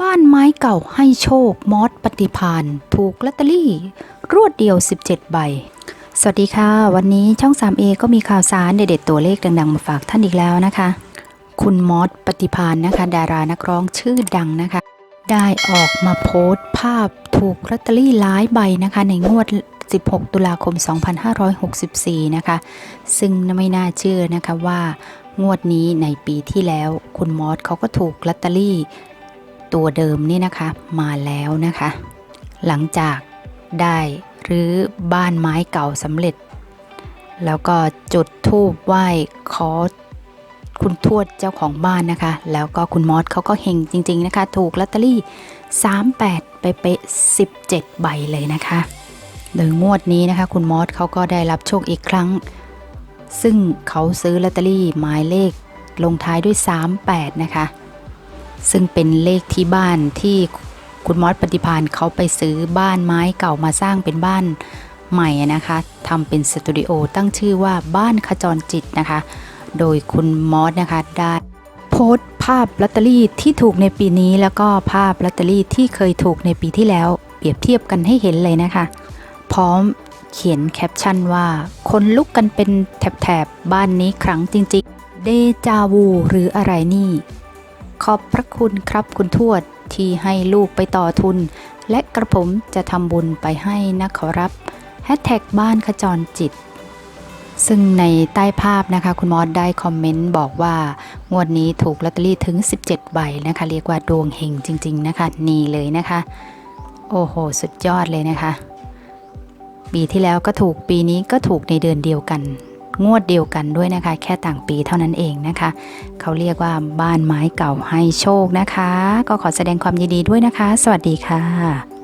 บ้านไม้เก่าให้โชคมอสปฏิพานถูกลอตเตอรี่ รวดเดียว 17 ใบ สวัสดีค่ะ วันนี้ช่อง 3A ก็มีข่าวสารเด็ดๆตัวเลขดังๆ มาฝากท่านอีกแล้วนะคะ คุณมอสปฏิพานนะคะ ดารานักร้องชื่อดังนะคะ ได้ออกมาโพสต์ภาพถูกลอตเตอรี่หลายใบนะคะ ในงวด 16 ตุลาคม 2564 นะคะ ซึ่งไม่น่าเชื่อนะคะว่างวดนี้ในปีที่แล้ว คุณมอสเขาก็ถูกลอตเตอรี่ ตัวเดิมนี่นะคะมาแล้วนะคะ หลังจากได้รื้อบ้านไม้เก่าสำเร็จ แล้วก็จุดธูปไหว้ขอคุณทวดเจ้าของบ้านนะคะ แล้วก็คุณมอสเขาก็เฮงจริง ๆนะคะ ถูกลอตเตอรี่ 38 ไปเป๊ะ17 ใบเลยนะคะ โดยงวดนี้นะคะ คุณมอสเขาก็ได้รับโชคอีกครั้ง ซึ่งเขาซื้อลอตเตอรี่หมายเลขลงท้ายด้วย 38 นะคะ ซึ่งเป็นเลขที่บ้านที่คุณมอสปฏิพานเขาไปซื้อบ้านไม้เก่ามาสร้างเป็นบ้านใหม่นะคะทำเป็นสตูดิโอตั้งชื่อว่าบ้านขจรจิตนะคะ โดยคุณมอสนะคะได้โพสต์ภาพลอตเตอรี่ที่ถูกในปีนี้แล้วก็ภาพลอตเตอรี่ที่เคยถูกในปีที่แล้ว เปรียบเทียบกันให้เห็นเลยนะคะ พร้อมเขียนแคปชั่นว่า คนลุกกันเป็นแถบๆบ้านนี้ครั้งจริงๆ เดจาวูหรืออะไรนี่ ขอบพระคุณครับคุณทวดที่ให้ลูกไปต่อทุน และกระผมจะทำบุญไปให้นะขอรับแฮชแท็กบ้านขจรจิต ซึ่งในใต้ภาพนะคะ คุณมอสได้คอมเมนต์บอกว่า งวดนี้ถูกลอตเตอรี่ถึง 17 ใบนะคะ เรียกว่าดวงเฮงจริง ๆ นะคะ นี่เลยนะคะ โอ้โห สุดยอดเลยนะคะ ปีที่แล้วก็ถูกปีนี้ก็ถูกในเดือนเดียวกัน งวดเดียวกันด้วยนะคะ แค่ต่างปีเท่านั้นเองนะคะ เขาเรียกว่าบ้านไม้เก่าให้โชคนะคะ ก็ขอแสดงความยินดีด้วยนะคะ สวัสดีค่ะ